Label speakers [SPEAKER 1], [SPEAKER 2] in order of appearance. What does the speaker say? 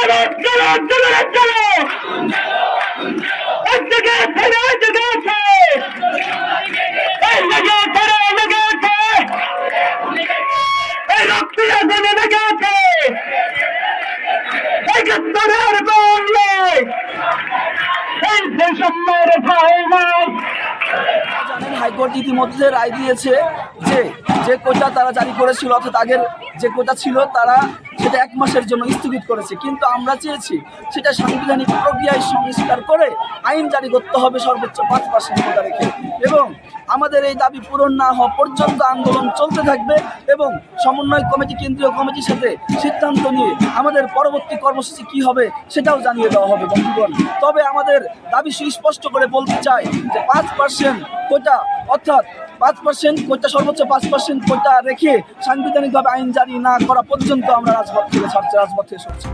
[SPEAKER 1] চলো চলো চলো চলো এই ছেড়ে এই ছেড়ে এই রক্তি একাত্তরের বাংলায় এই বৈষম্যের ঠাই নাই।
[SPEAKER 2] হাইকোর্ট ইতিমধ্যে রায় দিয়েছে যে যে কোটা তারা জারি করেছিল অর্থাৎ আগের যে কোটা ছিল, তারা সেটা এক মাসের জন্য স্থগিত করেছে। কিন্তু আমরা চেয়েছি সেটা সাংবিধানিক প্রক্রিয়ায় সংস্কার করে আইন জারি করতে হবে সর্বোচ্চ পাঁচ পার্সেন্ট কোটা রেখে। এবং আমাদের এই দাবি পূরণ না হওয়া পর্যন্ত আন্দোলন চলতে থাকবে এবং সমন্বয় কমিটি, কেন্দ্রীয় কমিটির সাথে সিদ্ধান্ত নিয়ে আমাদের পরবর্তী কর্মসূচি কি হবে সেটাও জানিয়ে দেওয়া হবে বন্ধুগণ। তবে আমাদের দাবি সুস্পষ্ট করে বলতে চাই যে পাঁচ পার্সেন্ট কোটা, অর্থাৎ পাঁচ পার্সেন্ট কোটা, সর্বোচ্চ পাঁচ পার্সেন্ট কোটা রেখে সাংবিধানিকভাবে আইন জারি না করা পর্যন্ত আমরা রাজপথ থেকে ছাড়ছে রাজপথে সরছি।